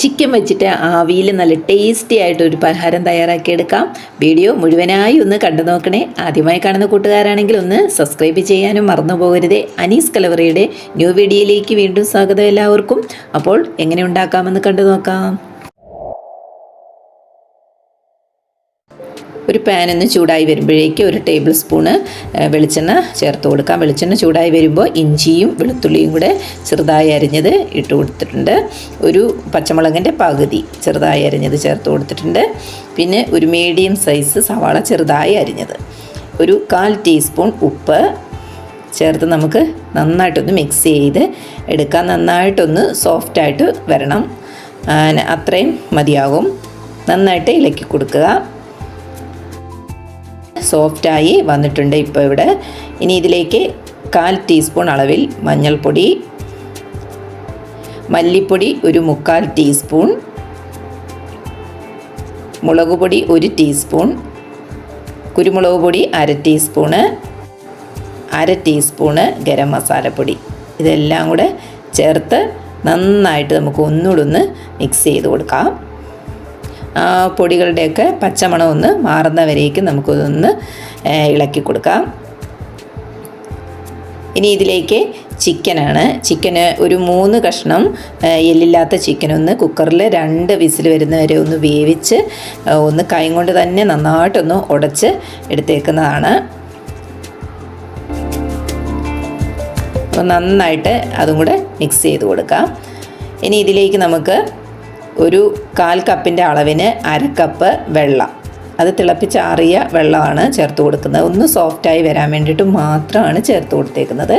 Chicken വെച്ചിട്ട് ആവിയിൽ നല്ല ടേസ്റ്റി ആയിട്ട് ഒരു പലഹാരം തയ്യാറാക്കിയെടുക്കാം. വീഡിയോ മുഴുവനായി ഒന്ന് കണ്ടു നോക്കണേ. ആദ്യമായി കാണുന്ന കൂട്ടുകാരാണെങ്കിൽ ഒന്ന് സബ്സ്ക്രൈബ് ചെയ്യാനും മറന്നു പോകരുതേ. അനീസ് കലവറയുടെ ന്യൂ വീഡിയോയിലേക്ക് വീണ്ടും സ്വാഗതം എല്ലാവർക്കും. അപ്പോൾ എങ്ങനെ ഉണ്ടാക്കാമെന്ന് കണ്ടു നോക്കാം. ഒരു പാൻ ഒന്ന് ചൂടായി വരുമ്പോഴേക്ക് ഒരു ടേബിൾ സ്പൂണ് വെളിച്ചെണ്ണ ചേർത്ത് കൊടുക്കാം. വെളിച്ചെണ്ണ ചൂടായി വരുമ്പോൾ ഇഞ്ചിയും വെളുത്തുള്ളിയും കൂടെ ചെറുതായി അരിഞ്ഞത് ഇട്ട് കൊടുത്തിട്ടുണ്ട്. ഒരു പച്ചമുളകിന്റെ പകുതി ചെറുതായി അരിഞ്ഞത് ചേർത്ത് കൊടുത്തിട്ടുണ്ട്. പിന്നെ ഒരു മീഡിയം സൈസ് സവാള ചെറുതായി അരിഞ്ഞത്. ഒരു കാൽ ടീസ്പൂൺ ഉപ്പ് ചേർത്ത് നമുക്ക് നന്നായിട്ടൊന്ന് മിക്സ് ചെയ്ത് എടുക്കാം. നന്നായിട്ടൊന്ന് സോഫ്റ്റായിട്ട് വരണം. അത്രയും മതിയാകും. നന്നായിട്ട് ഇളക്കി കൊടുക്കുക. സോഫ്റ്റായി വന്നിട്ടുണ്ട് ഇപ്പോൾ ഇവിടെ. ഇനി ഇതിലേക്ക് കാൽ ടീസ്പൂൺ അളവിൽ മഞ്ഞൾപ്പൊടി മല്ലിപ്പൊടി ഒരു മുക്കാൽ ടീസ്പൂൺ മുളക് പൊടി ഒരു ടീസ്പൂൺ കുരുമുളക് പൊടി അര ടീസ്പൂണ് അര ടീസ്പൂണ് ഗരം മസാലപ്പൊടി. ഇതെല്ലാം കൂടെ ചേർത്ത് നന്നായിട്ട് നമുക്ക് ഒന്നുകൂടെ ഒന്ന് മിക്സ് ചെയ്ത് കൊടുക്കാം. പൊടികളുടെയൊക്കെ പച്ചമണം ഒന്ന് മാറുന്നവരേക്ക് നമുക്കൊന്ന് ഇളക്കി കൊടുക്കാം. ഇനി ഇതിലേക്ക് ചിക്കനാണ്. ചിക്കന് ഒരു മൂന്ന് കഷ്ണം എല്ലില്ലാത്ത ചിക്കൻ ഒന്ന് കുക്കറിൽ രണ്ട് വിസിൽ വരുന്നവരെ ഒന്ന് വേവിച്ച് ഒന്ന് കൈ കൊണ്ട് തന്നെ നന്നായിട്ടൊന്ന് ഉടച്ച് എടുത്തേക്കുന്നതാണ്. അപ്പോൾ നന്നായിട്ട് അതും കൂടെ മിക്സ് ചെയ്ത് കൊടുക്കാം. ഇനി ഇതിലേക്ക് നമുക്ക് ഒരു കാൽ കപ്പിന്റെ അളവിന് അരക്കപ്പ് കപ്പ് വെള്ളം. അത് തിളപ്പിച്ചാറിയ വെള്ളമാണ് ചേർത്ത് കൊടുക്കുന്നത്. ഒന്ന് സോഫ്റ്റായി വരാൻ വേണ്ടിയിട്ട് മാത്രമാണ് ചേർത്ത് കൊടുത്തേക്കുന്നത്.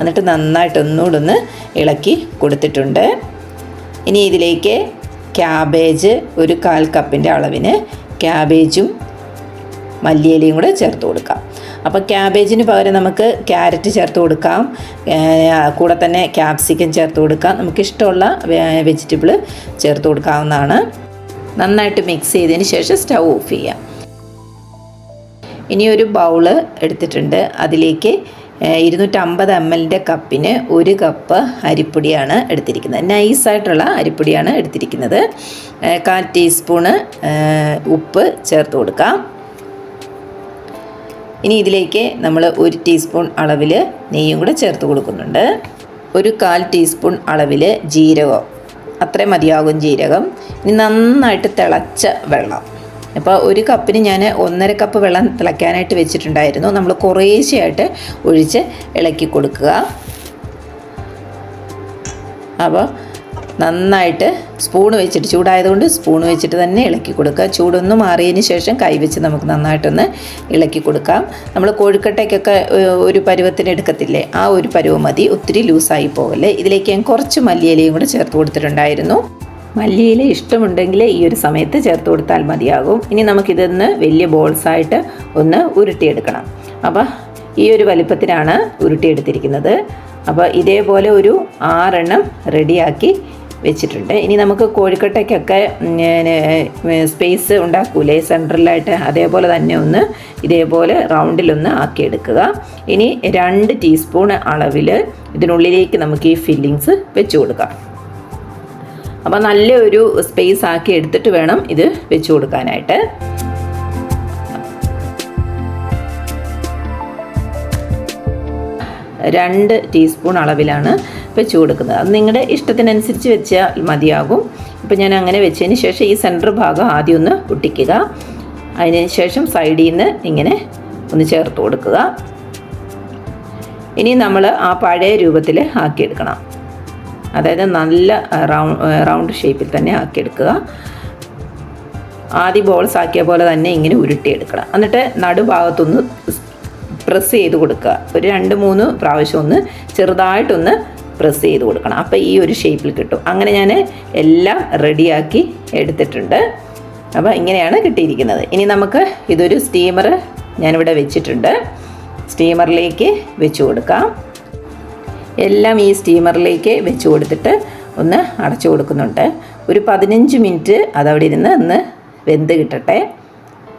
എന്നിട്ട് നന്നായിട്ട് ഒന്നുകൂടെ ഒന്ന് ഇളക്കി കൊടുത്തിട്ടുണ്ട്. ഇനി ഇതിലേക്ക് ക്യാബേജ് ഒരു കാൽ കപ്പിന്റെ അളവിന് ക്യാബേജും മല്ലിയിലയും കൂടെ ചേർത്ത് കൊടുക്കാം. അപ്പോൾ ക്യാബേജിന് പകരം നമുക്ക് ക്യാരറ്റ് ചേർത്ത് കൊടുക്കാം. കൂടെ തന്നെ ക്യാപ്സിക്കം ചേർത്ത് കൊടുക്കാം. നമുക്കിഷ്ടമുള്ള വെജിറ്റബിൾ ചേർത്ത് കൊടുക്കാവുന്നതാണ്. നന്നായിട്ട് മിക്സ് ചെയ്തതിന് ശേഷം സ്റ്റൗ ഓഫ് ചെയ്യാം. ഇനി ഒരു ബൗൾ എടുത്തിട്ടുണ്ട്. അതിലേക്ക് ഇരുന്നൂറ്റമ്പത് എം എല്ലിന്റെ കപ്പിന് ഒരു കപ്പ് അരിപ്പൊടിയാണ് എടുത്തിരിക്കുന്നത്. നൈസായിട്ടുള്ള അരിപ്പൊടിയാണ് എടുത്തിരിക്കുന്നത്. കാൽ ടീസ്പൂണ് ഉപ്പ് ചേർത്ത് കൊടുക്കാം. ഇനി ഇതിലേക്ക് നമ്മൾ ഒരു ടീസ്പൂൺ അളവിൽ നെയ്യും കൂടെ ചേർത്ത് കൊടുക്കുന്നുണ്ട്. ഒരു കാൽ ടീസ്പൂൺ അളവിൽ ജീരകം. അത്രയും മതിയാകും ജീരകം. ഇനി നന്നായിട്ട് തിളച്ച വെള്ളം. അപ്പോൾ ഒരു കപ്പിന് ഞാൻ ഒന്നര കപ്പ് വെള്ളം തിളയ്ക്കാനായിട്ട് വെച്ചിട്ടുണ്ടായിരുന്നു. നമ്മൾ കുറേശ്ശെയായിട്ട് ഒഴിച്ച് ഇളക്കി കൊടുക്കുക. അപ്പോൾ നന്നായിട്ട് സ്പൂൺ വെച്ചിട്ട് ചൂടായതുകൊണ്ട് സ്പൂൺ വെച്ചിട്ട് തന്നെ ഇളക്കി കൊടുക്കുക. ചൂടൊന്ന് മാറിയതിന് ശേഷം കൈ വെച്ച് നമുക്ക് നന്നായിട്ടൊന്ന് ഇളക്കി കൊടുക്കാം. നമ്മൾ കോഴിക്കട്ടയ്ക്കൊക്കെ ഒരു പരുവത്തിന് എടുക്കത്തില്ലേ? ആ ഒരു പരുവം മതി. ഒത്തിരി ലൂസായി പോകല്ലേ? ഇതിലേക്ക് ഞാൻ കുറച്ച് മല്ലിയിലയും കൂടെ ചേർത്ത് കൊടുത്തിട്ടുണ്ടായിരുന്നു. മല്ലിയില ഇഷ്ടമുണ്ടെങ്കിൽ ഈ ഒരു സമയത്ത് ചേർത്ത് കൊടുത്താൽ മതിയാകും. ഇനി നമുക്കിതൊന്ന് വലിയ ബോൾസായിട്ട് ഒന്ന് ഉരുട്ടിയെടുക്കണം. അപ്പോൾ ഈ ഒരു വലിപ്പത്തിനാണ് ഉരുട്ടിയെടുത്തിരിക്കുന്നത്. അപ്പോൾ ഇതേപോലെ ഒരു ആറെണ്ണം റെഡിയാക്കി വെച്ചിട്ടുണ്ട്. ഇനി നമുക്ക് കോഴിക്കട്ടയ്ക്കൊക്കെ സ്പേസ് ഉണ്ടാക്കൂലേ സെൻട്രലായിട്ട്. അതേപോലെ തന്നെ ഒന്ന് ഇതേപോലെ റൗണ്ടിലൊന്ന് ആക്കിയെടുക്കുക. ഇനി രണ്ട് ടീസ്പൂൺ അളവിൽ ഇതിനുള്ളിലേക്ക് നമുക്ക് ഈ ഫില്ലിങ്സ് വെച്ച് കൊടുക്കാം. അപ്പോൾ നല്ലൊരു സ്പേസ് ആക്കി എടുത്തിട്ട് വേണം ഇത് വെച്ച് കൊടുക്കാനായിട്ട്. രണ്ട് ടീസ്പൂൺ അളവിലാണ് വെച്ച് കൊടുക്കുന്നത്. അത് നിങ്ങളുടെ ഇഷ്ടത്തിനനുസരിച്ച് വെച്ചാൽ മതിയാകും. ഇപ്പോൾ ഞാൻ അങ്ങനെ വെച്ചതിന് ശേഷം ഈ സെന്റർ ഭാഗം ആദ്യം ഒന്ന് ഒട്ടിക്കുക അതിന് ശേഷം സൈഡിൽ നിന്ന് ഇങ്ങനെ ഒന്ന് ചേർത്ത് കൊടുക്കുക. ഇനി നമ്മൾ ആ പഴയ രൂപത്തിൽ ആക്കിയെടുക്കണം. അതായത് നല്ല റൗണ്ട് റൗണ്ട് ഷേപ്പിൽ തന്നെ ആക്കിയെടുക്കുക. ആദ്യം ബോൾസ് ആക്കിയ പോലെ തന്നെ ഇങ്ങനെ ഉരുട്ടിയെടുക്കണം. എന്നിട്ട് നടുഭാഗത്തൊന്ന് പ്രസ് ചെയ്ത് കൊടുക്കുക. ഒരു രണ്ട് മൂന്ന് പ്രാവശ്യം ഒന്ന് ചെറുതായിട്ടൊന്ന് പ്രസ് ചെയ്ത് കൊടുക്കണം. അപ്പോൾ ഈ ഒരു ഷേപ്പിൽ കിട്ടും. അങ്ങനെ ഞാൻ എല്ലാം റെഡിയാക്കി എടുത്തിട്ടുണ്ട്. അപ്പോൾ ഇങ്ങനെയാണ് കിട്ടിയിരിക്കുന്നത്. ഇനി നമുക്ക് ഇതൊരു സ്റ്റീമർ ഞാനിവിടെ വെച്ചിട്ടുണ്ട്. സ്റ്റീമറിലേക്ക് വെച്ച് കൊടുക്കാം. എല്ലാം ഈ സ്റ്റീമറിലേക്ക് വെച്ച് കൊടുത്തിട്ട് ഒന്ന് അടച്ചു കൊടുക്കുന്നുണ്ട്. ഒരു പതിനഞ്ച് മിനിറ്റ് അതവിടെ ഇരുന്ന് ഒന്ന് വെന്ത് കിട്ടട്ടെ.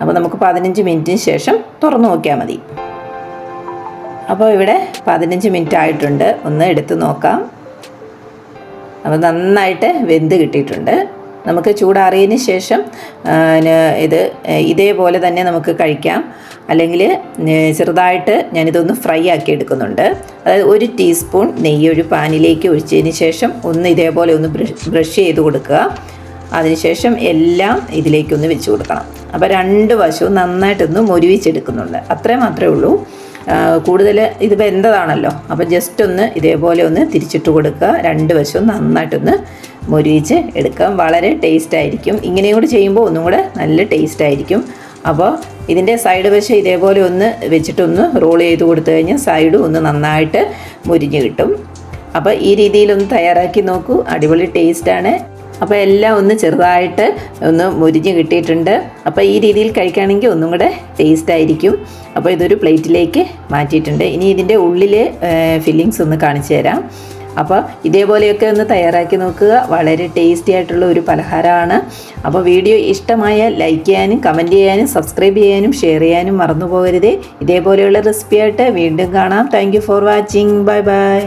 അപ്പോൾ നമുക്ക് പതിനഞ്ച് മിനിറ്റിന് ശേഷം തുറന്നു നോക്കിയാൽ മതി. അപ്പോൾ ഇവിടെ പതിനഞ്ച് മിനിറ്റ് ആയിട്ടുണ്ട്. ഒന്ന് എടുത്ത് നോക്കാം. അപ്പോൾ നന്നായിട്ട് വെന്ത് കിട്ടിയിട്ടുണ്ട്. നമുക്ക് ചൂടാറിയതിന് ശേഷം ഇത് ഇതേപോലെ തന്നെ നമുക്ക് കഴിക്കാം. അല്ലെങ്കിൽ ചെറുതായിട്ട് ഞാനിതൊന്ന് ഫ്രൈ ആക്കി എടുക്കുന്നുണ്ട്. അതായത് ഒരു ടീസ്പൂൺ നെയ്യ് ഒരു പാനിലേക്ക് ഒഴിച്ചതിന് ശേഷം ഒന്ന് ഇതേപോലെ ഒന്ന് ബ്രഷ് ചെയ്ത് കൊടുക്കുക. അതിനുശേഷം എല്ലാം ഇതിലേക്കൊന്ന് വെച്ച് കൊടുക്കണം. അപ്പോൾ രണ്ട് വശവും നന്നായിട്ടൊന്ന് മൊരുവിച്ചെടുക്കുന്നുണ്ട്. അത്രേ മാത്രമേ ഉള്ളൂ. കൂടുതൽ ഇത് വെന്തതാണല്ലോ. അപ്പം ജസ്റ്റ് ഒന്ന് ഇതേപോലെ ഒന്ന് തിരിച്ചിട്ട് കൊടുക്കുക. രണ്ട് വശവും നന്നായിട്ടൊന്ന് മൊരിയിച്ച് എടുക്കാം വളരെ ടേസ്റ്റ് ആയിരിക്കും. ഇങ്ങനെയും കൂടി ചെയ്യുമ്പോൾ ഒന്നും കൂടെ നല്ല ടേസ്റ്റ് ആയിരിക്കും. അപ്പോൾ ഇതിന്റെ സൈഡ് വശം ഇതേപോലെ ഒന്ന് വെച്ചിട്ടൊന്ന് റോൾ ചെയ്ത് കൊടുത്തു കഴിഞ്ഞാൽ സൈഡും ഒന്ന് നന്നായിട്ട് മുരിഞ്ഞ് കിട്ടും. അപ്പോൾ ഈ രീതിയിലൊന്ന് തയ്യാറാക്കി നോക്കൂ. അടിപൊളി ടേസ്റ്റാണ് അപ്പോൾ എല്ലാം ഒന്ന് ചെറുതായിട്ട് ഒന്ന് മുരിഞ്ഞ് കിട്ടിയിട്ടുണ്ട്. അപ്പോൾ ഈ രീതിയിൽ കഴിക്കുകയാണെങ്കിൽ ഒന്നും കൂടെ ടേസ്റ്റ് ആയിരിക്കും. അപ്പോൾ ഇതൊരു പ്ലേറ്റിലേക്ക് മാറ്റിയിട്ടുണ്ട്. ഇനി ഇതിന്റെ ഉള്ളിൽ ഫില്ലിങ്സ് ഒന്ന് കാണിച്ചു തരാം. അപ്പോൾ ഇതേപോലെയൊക്കെ ഒന്ന് തയ്യാറാക്കി നോക്കുക. വളരെ ടേസ്റ്റി ആയിട്ടുള്ള ഒരു പലഹാരമാണ്. അപ്പോൾ വീഡിയോ ഇഷ്ടമായാൽ ലൈക്ക് ചെയ്യാനും കമന്റ് ചെയ്യാനും സബ്സ്ക്രൈബ് ചെയ്യാനും ഷെയർ ചെയ്യാനും മറന്നു പോകരുത് ഇതേപോലെയുള്ള റെസിപ്പിയായിട്ട് വീണ്ടും കാണാം. Thank for watching bye bye